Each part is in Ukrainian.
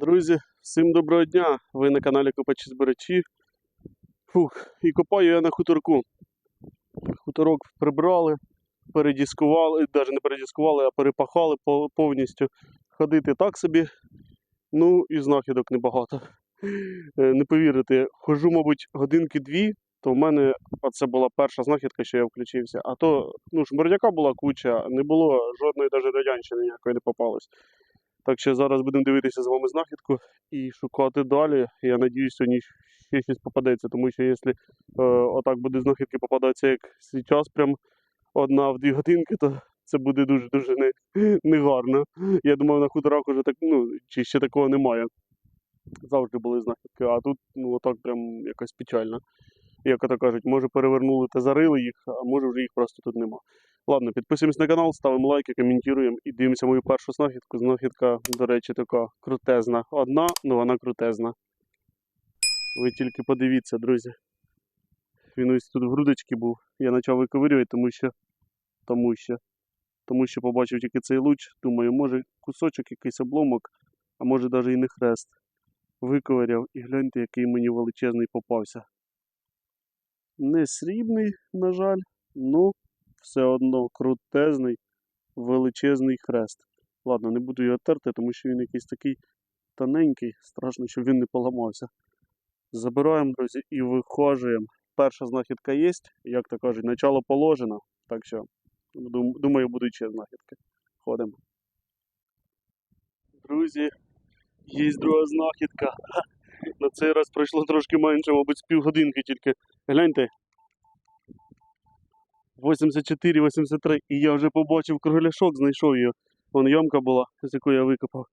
Друзі, всім доброго дня! Ви на каналі Копачі Збирачі. Фух, і копаю я на хуторку. Хуторок прибрали, передіскували, навіть не передіскували, а перепахали повністю. Ходити так собі. Ну і знахідок небагато. Е, Не повірите, хожу, мабуть, годинки дві, то в мене оце була перша знахідка, що я включився. А то, ну, шмурдяка була куча, не було жодної навіть радянщини ніякої не попалось. Так що зараз будемо дивитися з вами знахідку і шукати далі. Я надіюсь, сьогодні ще щось попадеться, тому що якщо е, отак буде знахідки попадатися, як зараз, прям одна в дві годинки, то це буде дуже-дуже не, негарно. Я думав, на хуторах уже так, ну, чи ще такого немає. Завжди були знахідки, а тут ну, отак прям якось печально. Як ото кажуть, може перевернули та зарили їх, а може вже їх просто тут нема. Ладно, підписуємось на канал, ставимо лайки, коментуємо і дивимося мою першу знахідку. Знахідка, до речі, така крутезна. Одна, ну вона крутезна. Ви тільки подивіться, друзі. Він ось тут в грудочці був. Я почав виковирювати, тому що. Тому що. Тому що побачив тільки цей луч. Думаю, може кусочок якийсь обломок, а може навіть і не хрест. Виковиряв і гляньте, який мені величезний попався. Не срібний, на жаль, ну все одно крутезний, величезний хрест. Ладно, не буду його терти, тому що він якийсь такий тоненький, страшно, щоб він не поламався. Забираємо, друзі, і вихожуємо. Перша знахідка є, як то кажуть, начало положено. Так що, думаю, будуть ще знахідки. Ходимо. Друзі, є друга знахідка. На цей раз пройшло трошки менше, мабуть, з півгодинки тільки. Гляньте, 84-83, і я вже побачив кругляшок, знайшов її. Вон ямка була, з якої я викопав.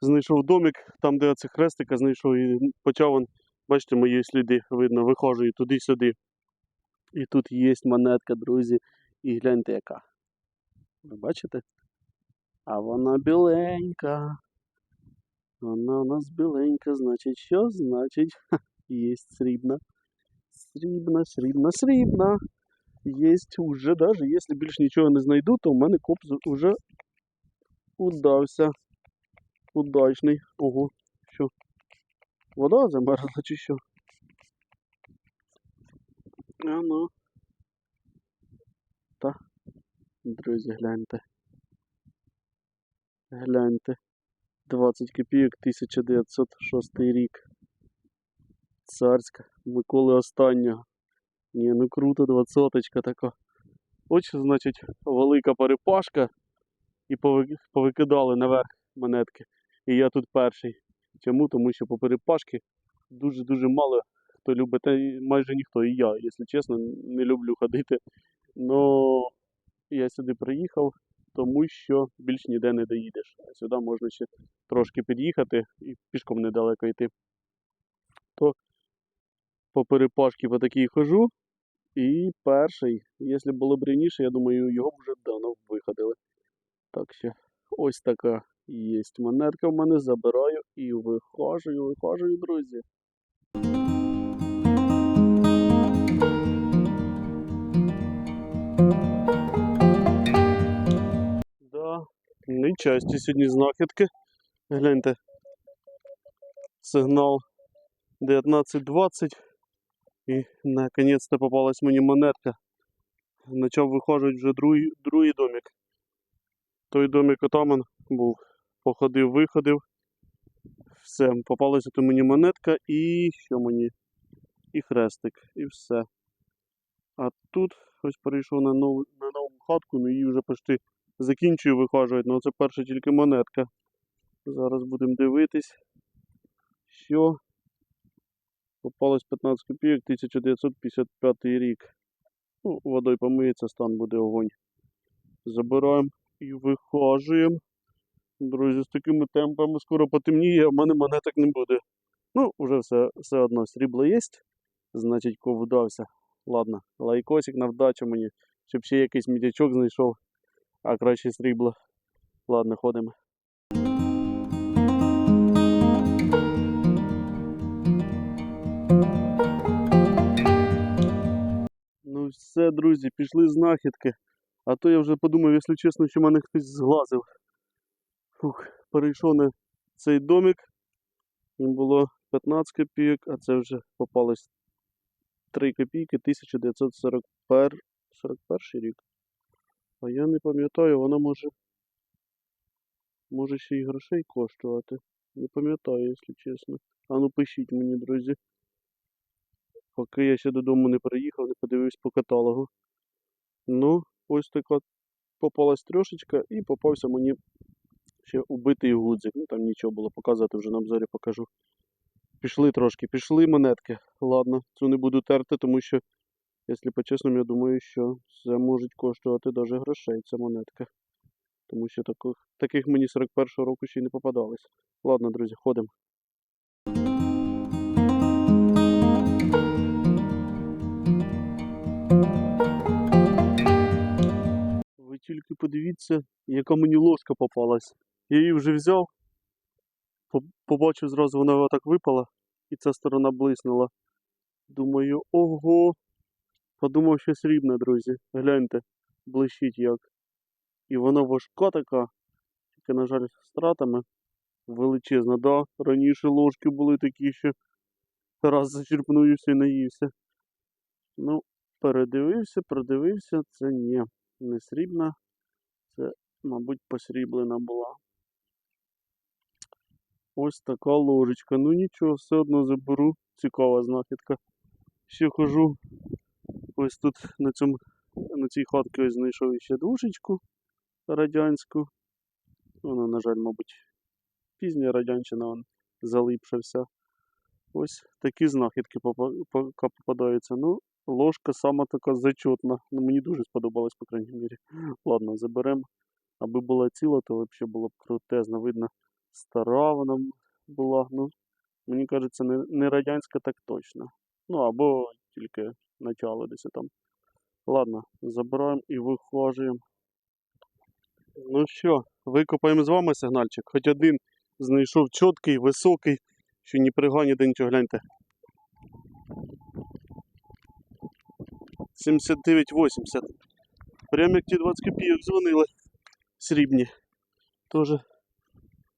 Знайшов домик, там, де оце хрестика знайшов, і почав он, бачите, мої сліди видно, виходжу туди-сюди. І тут є монетка, друзі. І гляньте яка. Ви бачите? А вона біленька. Вона у нас біленька, значить що? Значить, ха, є срібна. Срібна, срібна, срібна. Есть уже даже, если більше нічого не знайду, то в мене коп уже удався. Удачний. Ого, що? Вода замерзла чи що? А ну. Та. Друзі, гляньте. Гляньте. 20 копійок 1906 рік. Царська. Миколи останнього. Ні, ну круто, двадцяточка така. Ось, значить, велика перепашка. І повикидали наверх монетки. І я тут перший. Чому? Тому що по перепашки дуже-дуже мало хто любить, та майже ніхто. І я, якщо чесно, не люблю ходити. Но я сюди приїхав, тому що більш ніде не доїдеш. Сюди можна ще трошки під'їхати і пішком недалеко йти. То по перепашки по такій хожу. І перший, якщо було б раніше, я думаю, його б вже давно виходили. Так що ось така є монетка в мене, забираю і вихожую, вихожую, друзі. Да, не часті сьогодні знахідки. Гляньте. Сигнал 19.20. І наконец-то попалась мені монетка. Почав виходити вже другий, другий домик. Той домик отаман був. Походив, виходив. Все, попалася то мені монетка і що мені? І хрестик, і все. А тут ось перейшов на нову, на нову хатку, ну її вже почти закінчую вихожувати, ну це перша тільки монетка. Зараз будемо дивитись, що Попалось 15 копійок, 1955 рік. Ну, водою помиється, стан буде огонь. Забираємо і вихожуємо. Друзі, з такими темпами скоро потемніє, а в мене монеток не буде. Ну, вже все, все одно срібло є. Значить, ков вдався. Ладно, лайкосик на вдачу мені, щоб ще якийсь мідячок знайшов, а краще срібло. Ладно, ходимо. Ну все, друзі, пішли знахідки. А то я вже подумав, якщо чесно, що мене хтось зглазив. Фух, перейшов на цей домик, Їм було 15 копійок, а це вже попалось 3 копійки 1941 41 рік. А я не пам'ятаю, вона може. Може ще й грошей коштувати. Не пам'ятаю, якщо чесно. А ну пишіть мені, друзі. Поки я ще додому не приїхав, не подивився по каталогу. Ну, ось така попалась трошечка і попався мені ще убитий гудзик. Ну там нічого було показувати, вже на обзорі покажу. Пішли трошки, пішли монетки. Ладно, цю не буду терти, тому що, якщо по-чесному, я думаю, що це можуть коштувати навіть грошей, ця монетка. Тому що таких, таких мені 41-го року ще й не попадалось. Ладно, друзі, ходимо. Ви тільки подивіться, яка мені ложка попалась. Я її вже взяв, побачив зразу, вона отак випала, і ця сторона блиснула. Думаю, ого. Подумав, що срібна, друзі. Гляньте, блищить як. І вона важка така, тільки, на жаль, стратами. Величезна, да. Раніше ложки були такі, що раз зачерпнув і наївся. Ну, передивився, продивився, це ні, не срібна. Це, мабуть, посріблена була. Ось така ложечка. Ну нічого, все одно заберу. Цікава знахідка. Ще хожу. Ось тут на цьому на цій хатці ось знайшов ще душечку радянську. Вона, на жаль, мабуть, пізня радянщина вон, залипша. Ось такі знахідки попадаються. Ну, ложка сама така зачетна. Ну, мені дуже сподобалась, по крайній мірі. Ладно, заберемо. Аби була ціла, то взагалі було б крутезно. Видно, стара вона була. Ну, мені кажеться, не радянська, так точно. Ну, або тільки начало десь там. Ладно, забираємо і вихожуємо. Ну що, викопаємо з вами сигнальчик. Хоч один знайшов чіткий, високий, що пригані, де нічого гляньте. 79,80. Прямо як ті 20 копійок дзвонили. Срібні. Тоже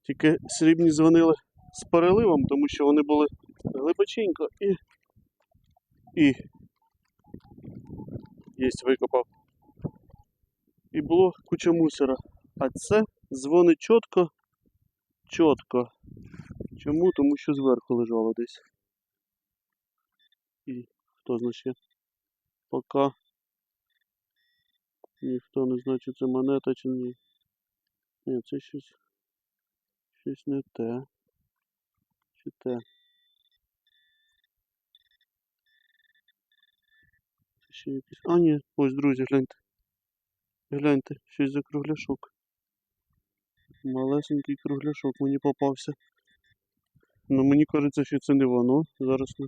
тільки срібні дзвонили з переливом, тому що вони були глибоченько і. І. Єсть викопав. І було куча мусора. А це дзвонить чітко, чітко. Чому? Тому що зверху лежало десь. І хто знає ще? Поки ніхто не знає, чи це монета, чи ні. Ні, це щось. Щось не те. Чи те. Ще якийсь. А, ні, ось, друзі, гляньте. Гляньте, щось за кругляшок. Малесенький кругляшок мені попався. Ну мені кажеться, що це не воно. Зараз ми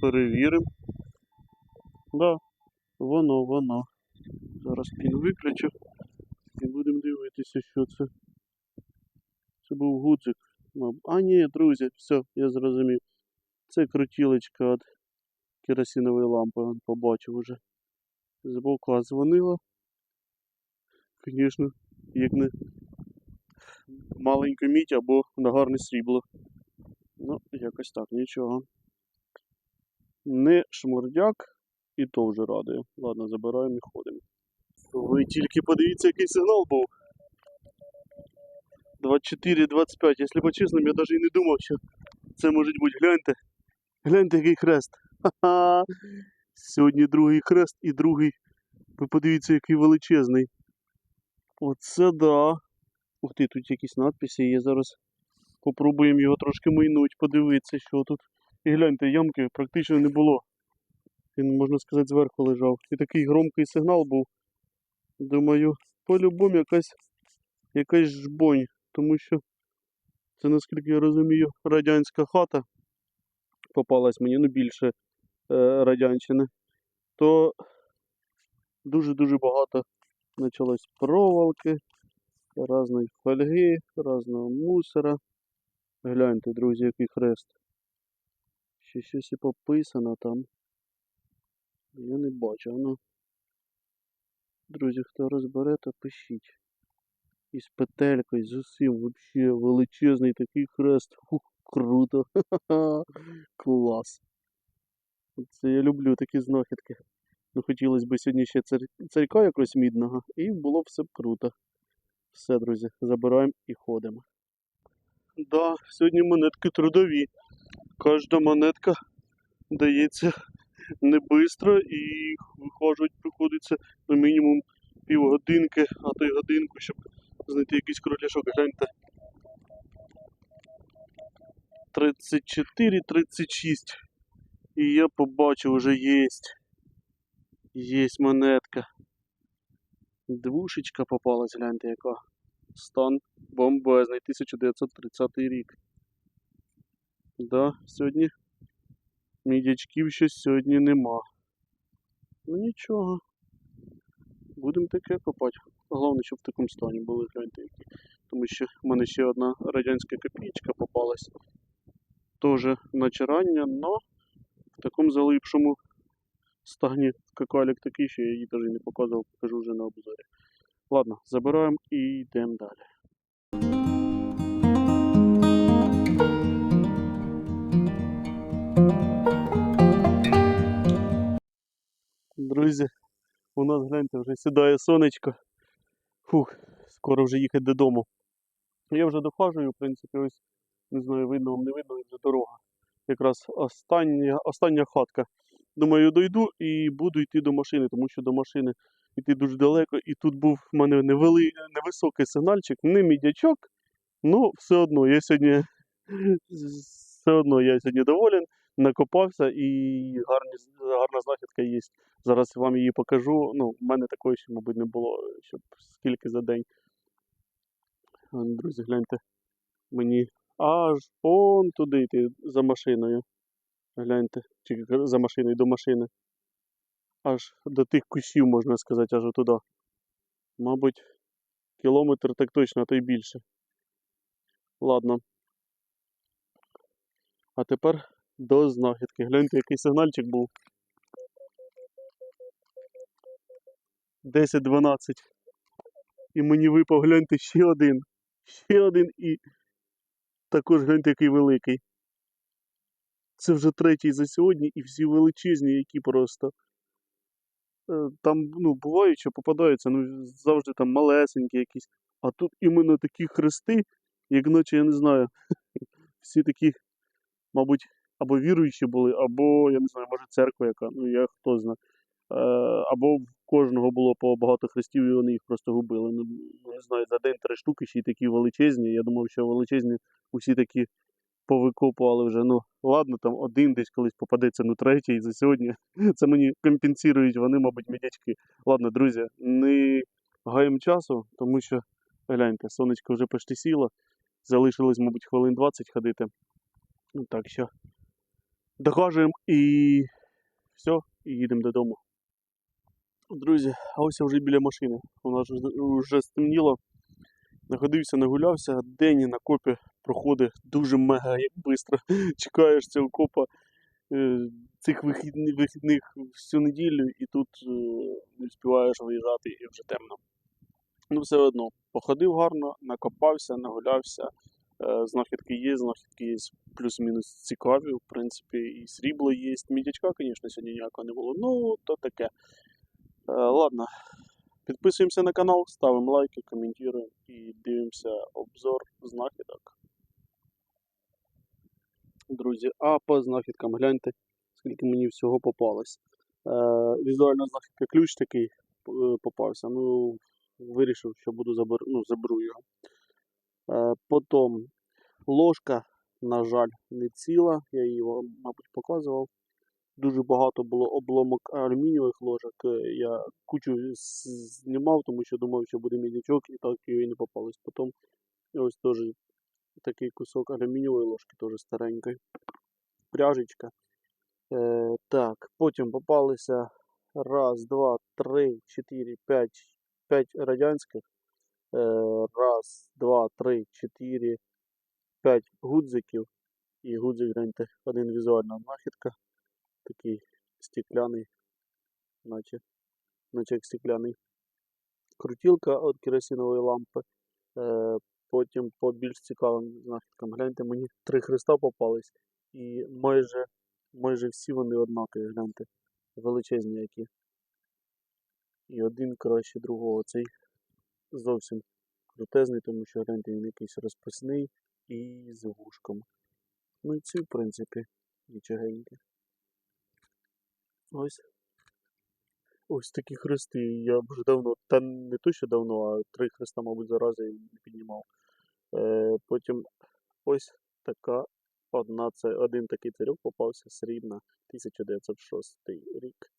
перевіримо. Да, воно, воно. Зараз пін виключу і будемо дивитися, що це. Це був гудзик. А ні, друзі, все, я зрозумів. Це крутілочка від керосинової лампи, он побачив уже. Збоку дзвонила. Звісно, як не маленька мідь або нагарне срібло. Ну, якось так, нічого. Не шмурдяк, і то вже радує. Ладно, забираємо і ходимо. Ви тільки подивіться, який сигнал був. 24-25. Якщо по-чесному, я навіть і не думав, що це може бути. Гляньте. Гляньте, який хрест. Ха-ха. Сьогодні другий хрест і другий. Ви подивіться, який величезний. Оце да. Ух ти, тут якісь надписи є. Зараз попробуємо його трошки майнуть, подивитися, що тут. І гляньте, ямки практично не було. Він, можна сказати, зверху лежав. І такий громкий сигнал був. Думаю, по-любому якась, якась жбонь, тому що це, наскільки я розумію, радянська хата попалась мені, ну більше радянщини, то дуже-дуже багато почалось проволоки, різної фольги, різного мусора. Гляньте, друзі, який хрест. Ще щось і пописано там. Я не бачу, ну. Друзі, хто розбере, то пишіть. І з петелькою, з усім, взагалі величезний такий хрест. Фух, круто. Клас. Це я люблю такі знахідки. Ну, хотілося б сьогодні ще цар... царька якогось мідного, і було б все б круто. Все, друзі, забираємо і ходимо. Да, сьогодні монетки трудові. Кожна монетка дається не швидко і виходить, приходиться ну, мінімум півгодинки, а то й годинку, щоб знайти якийсь кругляшок. Гляньте. 34-36. І я побачив, вже єсть. Єсть монетка. Двушечка попалась, гляньте яка. Стан бомбезний, 1930 рік. Да, сьогодні мідячків ще сьогодні нема. Ну нічого. Будемо таке копати. Головне, щоб в такому стані були, гляньте які. Тому що в мене ще одна радянська копійка попалась. Тоже начарання, но такому залипшому стані какалік такий, що я її навіть не показував, покажу вже на обзорі. Ладно, забираємо і йдемо далі. Друзі, у нас гляньте, вже сідає сонечко. Фух, скоро вже їхати додому. Я вже доходжую, в принципі, ось не знаю, видно вам не видно, вже дорога. Якраз остання, остання хатка. Думаю, дойду і буду йти до машини, тому що до машини йти дуже далеко. І тут був в мене невели... невисокий сигнальчик, не мідячок, ну все одно я сьогодні все одно я сьогодні доволен, накопався і гарні, гарна знахідка є. Зараз вам її покажу. Ну, в мене такої ще, мабуть, не було, щоб скільки за день. Друзі, гляньте, мені аж он туди йти за машиною. Гляньте, чи за машиною до машини. Аж до тих кущів, можна сказати, аж туди. Мабуть, кілометр так точно, а то й більше. Ладно. А тепер до знахідки. Гляньте, який сигнальчик був. 10-12. І мені випав, гляньте, ще один. Ще один і також гляньте, який великий. Це вже третій за сьогодні і всі величезні, які просто. Е, Там, ну, бувають, що попадаються, ну, завжди там малесенькі якісь. А тут іменно такі хрести, як наче, я не знаю, всі такі, мабуть, або віруючі були, або, я не знаю, може церква яка, ну я хто знає. Е, Або кожного було по багато хрестів, і вони їх просто губили. Ну, не знаю, за день три штуки ще й такі величезні. Я думав, що величезні усі такі повикопували вже. Ну, ладно, там один десь колись попадеться, ну третій за сьогодні. Це мені компенсують, вони, мабуть, медячки. Ладно, друзі, не гаємо часу, тому що гляньте, сонечко вже почти сіло. Залишилось, мабуть, хвилин 20 ходити. Ну, так що докажемо і все, і їдемо додому. Друзі, а ось я вже біля машини. У нас вже, стемніло. Находився, нагулявся, день на копі проходить дуже мега як швидко. Чекаєш цього копа е, цих вихідних, вихідних всю неділю і тут е, не встигаєш виїжджати і вже темно. Ну, все одно, походив гарно, накопався, нагулявся. Е, знахідки є, знахідки є плюс-мінус цікаві, в принципі, і срібло є. Мідячка, звісно, сьогодні ніякого не було. Ну, то таке. Е, Ладно, підписуємося на канал, ставимо лайки, коментуємо і дивимося обзор знахідок. Друзі, а по знахідкам гляньте, скільки мені всього попалось. Е, візуальна знахідка ключ такий е, попався. Ну, вирішив, що буду забер... ну, заберу його. Потім ложка, на жаль, не ціла. Я її мабуть, показував. Дуже багато було обломок алюмінієвих ложок. Е, Я кучу знімав, тому що думав, що буде мідячок, і так і не попалось. Потім ось теж такий кусок алюмінієвої ложки, теж старенької. Пряжечка. Е, так, потім попалися раз, два, три, чотири, п'ять, п'ять радянських. Е, раз, два, три, чотири, п'ять гудзиків. І гудзик, гляньте, один візуальна знахідка. Такий стекляний, наче, наче як стекляний. Крутілка від керосинової лампи. Е, потім по більш цікавим знахідкам. Гляньте, мені три хреста попались, і майже, майже всі вони однакові, гляньте. Величезні які. І один краще другого. Цей зовсім крутезний, тому що гляньте, він якийсь розписний і з вушком. Ну і ці, в принципі, нічогенькі. Ось. Ось такі хрести. Я вже давно, та не то, що давно, а три хреста, мабуть, зарази не піднімав. Е, потім ось така одна, це один такий царюк попався срібна, 1906 рік.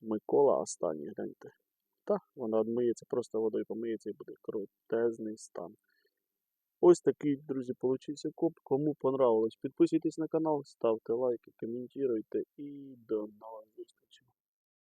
Микола останній, гляньте. Та, вона одмиється, просто водою помиється і буде крутезний стан. Ось такий, друзі, получився коп. Кому понравилось, підписуйтесь на канал, ставте лайки, коментуйте і до нових зустрічей.